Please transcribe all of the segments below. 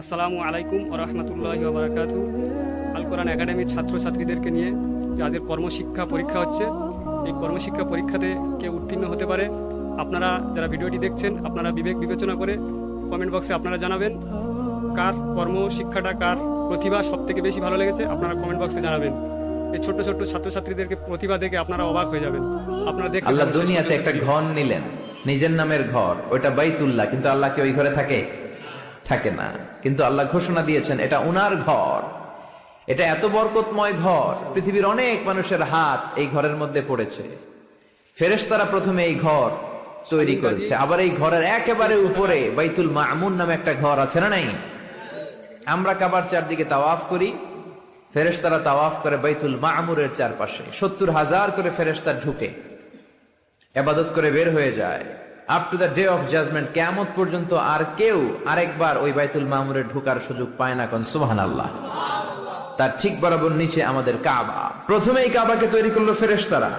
আসসালামু আলাইকুম ও রহমতুল্লাহ বারাকাতু। আল কোরআন একাডেমির ছাত্রছাত্রীদেরকে নিয়ে যাদের কর্মশিক্ষা পরীক্ষা হচ্ছে এই কর্মশিক্ষা পরীক্ষাতে কেউ উত্তীর্ণ হতে পারে আপনারা যারা ভিডিওটি দেখছেন আপনারা বিবেক বিবেচনা করে কমেন্ট বক্সে আপনারা জানাবেন কার কর্মশিক্ষাটা কার প্রতিভা সব থেকে বেশি ভালো লেগেছে আপনারা কমেন্ট বক্সে জানাবেন। এই ছোট্ট ছোট্ট ছাত্রছাত্রীদেরকে প্রতিভা দেখে আপনারা অবাক হয়ে যাবেন। আপনারা দেখতে আল্লাহ দুনিয়াতে একটা। ঘর নিলেন নিজের নামের ঘর ওটা বাইতুল্লাহ কিন্তু আল্লাহ কি ওই ঘরে থাকে? থাকে না। কিন্তু আল্লাহ ঘোষণা দিয়েছেন, এটা উনার ঘর। এটা এত বরকতময় ঘর, পৃথিবীর অনেক মানুষের হাত এই ঘরের মধ্যে পড়েছে। ফেরেশতারা প্রথমে এই ঘর তৈরি করেছে। আবার এই ঘরের একেবারে উপরে বাইতুল মামুন নামে একটা ঘর আছে, না নাই? আমরা কাবার চারদিকে তাওয়াফ করি, ফেরেশতারা তাওয়াফ করে বাইতুল মামুরের চারপাশে। সত্তর হাজার করে ফেরেশতা ঢুকে, এবাদত করে বের হয়ে যায়। Up to the day of judgement কেমত পর্যন্ত আর কেউ আরেকবার ওই বাইতুল মামুরে ঢোকার সুযোগ পায় না কোন সুবহান আল্লাহ তার ঠিক বরাবর নিচে আমাদের কাবা। প্রথমে এই কাবাকে তৈরি করল ফেরেশতারা।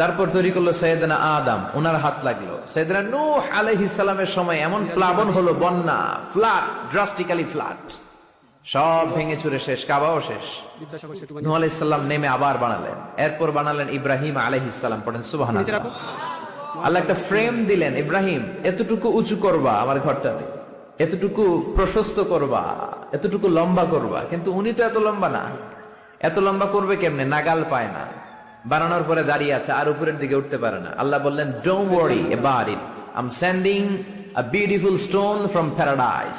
তারপর তৈরি করল সৈয়দনা আদম। ওনার হাত লাগল। সৈয়দনা নূহ আলাইহিস সালামের সময় এমন প্লাবন হলো, বন্যা, ফ্লাড ড্রাস্টিক্যালি ফ্লাড সব ভেঙে চুরে শেষ, কাবাও শেষ। নূহ আলাইহিস সালাম নেমে আবার বানালেন। এরপর বানালেন ইব্রাহিম আলাইহিস সালাম, পড়েন রাখো আল্লাহ একটা ফ্রেম দিলেন, ইব্রাহিম, এতটুকু উঁচু করবা আমার ঘরটাতে। এতটুকু প্রশস্ত করবা, এতটুকু লম্বা করবা। কিন্তু উনি তো এত লম্বা না। এত লম্বা করবে কেমনে? নাগাল পায় না। বানানোর পরে দাঁড়িয়ে আছে, আর উপরের দিকে উঠতে পারে না। আল্লাহ বললেন ডোন্ট ওয়ারি এবার it I sending a beautiful stone from paradise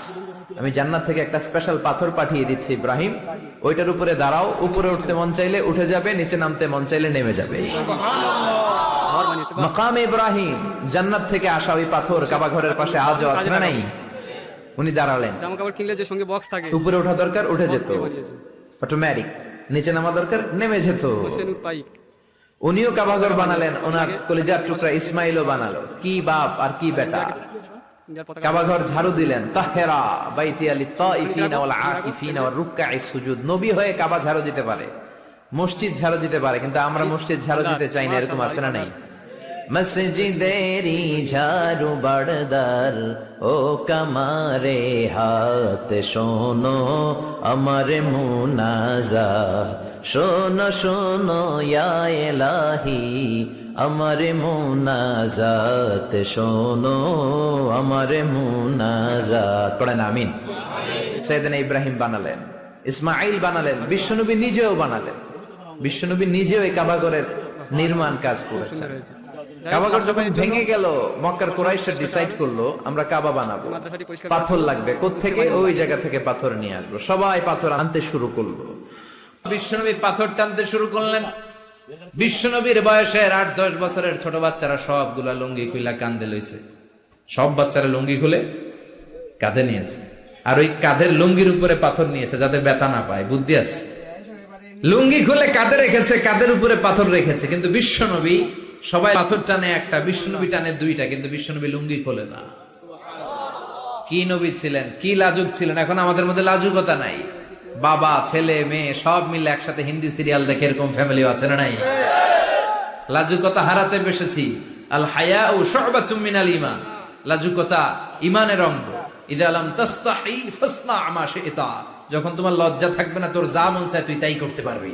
আমি জান্নাত থেকে একটা স্পেশাল পাথর পাঠিয়ে দিচ্ছি, ইব্রাহিম, ওইটার উপরে দাঁড়াও। উপরে উঠতে মন চাইলে উঠে যাবে, নিচে নামতে মন চাইলে নেমে যাবে। মাকাম ইব্রাহিম জান্নাত থেকে আসা ওই পাথর কাবা ঘরের পাশে আজও আছে না নাই? উনি দাঁড়ালেন। জামা কাপড় কিনলে যে সঙ্গে বক্স থাকে। উপরে ওঠা দরকার উঠে যেত। অটোমেটিক নিচে নামা দরকার নেমে যেত। উনিও কাবাঘর বানালেন ওনার কলিজার টুকরা ইসমাইলও বানালো। কি বাপ আর কি বেটা। কাবাঘর ঝাড়ু দিলেন তাহেরা বাইতি আলি তাইফিনা ওয়াল আকিফিনা ওয়ার রুকআই সুজুদ। নবী হয়ে কাবা ঝাড়ু দিতে পারে। মসজিদ ঝাড়ু দিতে পারে কিন্তু আমরা মসজিদ ঝাড়ু দিতে চাই না এরকম আছে না নাই? মসজিদেরি ঝাড়ু বাড়দার, ও কামারে হাত শোনো আমার মুনাজা। শোনো শোনো এলাহি, আমার মুনাজাত শোনো আমার মুনাজাত পড়েন, আমিন। সেদিন ইব্রাহিম বানালেন ইসমাইল বানালেন, বিশ্বনবী নিজেও বানালেন। বিশ্বনবী নিজেও এই কাবাগরের নির্মাণ কাজ করেছেন। কাবাগর যখন ভেঙে গেল মক্কার কোরাইশরা ডিসাইড করল আমরা কাবা বানাবো। পাথর লাগবে। কোত্থেকে? ওই জায়গা থেকে পাথর নিয়ে আসব। সবাই পাথর আনতে শুরু করল। বিশ্বনবী পাথর টানতে শুরু করলেন। বিশ্বনবীর বয়সের আট দশ বছরের ছোট বাচ্চারা সবগুলা লুঙ্গি খুইলা কান্দে লইছে। সব বাচ্চারা লুঙ্গি খুলে কাঁধে নিয়েছে। আর ওই কাঁধের লুঙ্গির উপরে পাথর নিয়েছে যাতে ব্যথা না পায়। বুদ্ধি আছে? লুঙ্গি খুলে কাঁধে রেখেছে কাঁধের উপরে পাথর রেখেছে। কিন্তু বিশ্বনবী সবাই পাথর টানে একটা, বিশ্বনবী টানে দুইটা, কিন্তু বিশ্বনবী লুঙ্গি খোলে না। কি নবী ছিলেন? কি লাজুক ছিলেন? এখন আমাদের মধ্যে লাজুকতা নাই। বাবা, ছেলে, মেয়ে, সব মিলে একসাথে হিন্দি সিরিয়াল দেখে এরকম ফ্যামিলি আছে না নাই? লাজুকতা হারাতে বসেছি। আল হায়া ও সহবাচুম মিনাল ইমান লাজুকতা ইমানের অঙ্গ। ইদা আলাম তাস্তাহি আমা শিতা। যখন তোমার লজ্জা থাকবে না, তোর যা মন চায় তুই তাই করতে পারবি।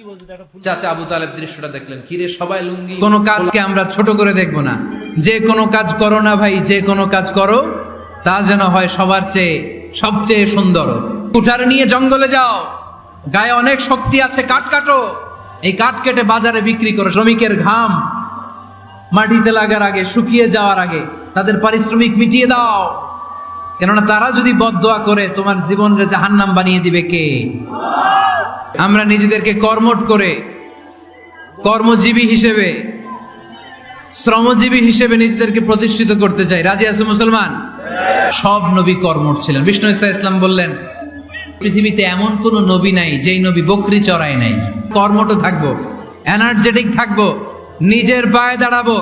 চাচা আবু তালেব দৃশ্যটা দেখলেন। কিরে সবাই লুঙ্গি? কোনো কাজকে আমরা ছোট করে দেখব না। যে কোনো কাজ করো না ভাই যে কোনো কাজ করো তা যেন হয় সবার চেয়ে সবচেয়ে সুন্দর। কুঠার নিয়ে জঙ্গলে যাও। গায়ে অনেক শক্তি আছে কাঠ কাটো। এই কাঠ কেটে বাজারে বিক্রি করো শ্রমিকের ঘাম। মাটিতে লাগার আগে শুকিয়ে যাওয়ার আগে তাদের পারিশ্রমিক মিটিয়ে দাও। কেননা তারা যদি বদদোয়া করে তোমার জীবনরে জাহান্নাম বানিয়ে দিবে কে? আমরা নিজেদেরকে কর্মট করে কর্মজীবী হিসেবে, শ্রমজীবী হিসেবে নিজেদেরকে প্রতিষ্ঠিত করতে চাই। রাজি আছে মুসলমান? সব নবী কর্মট ছিলেন। বিষ্ণু ইসা ইসলাম বললেন, পৃথিবীতে এমন কোন নবী নাই যেই নবী বকরি চড়ায় নাই। কর্মঠ থাকব এনার্জেটিক থাকব, নিজের পায়ে দাঁড়াবো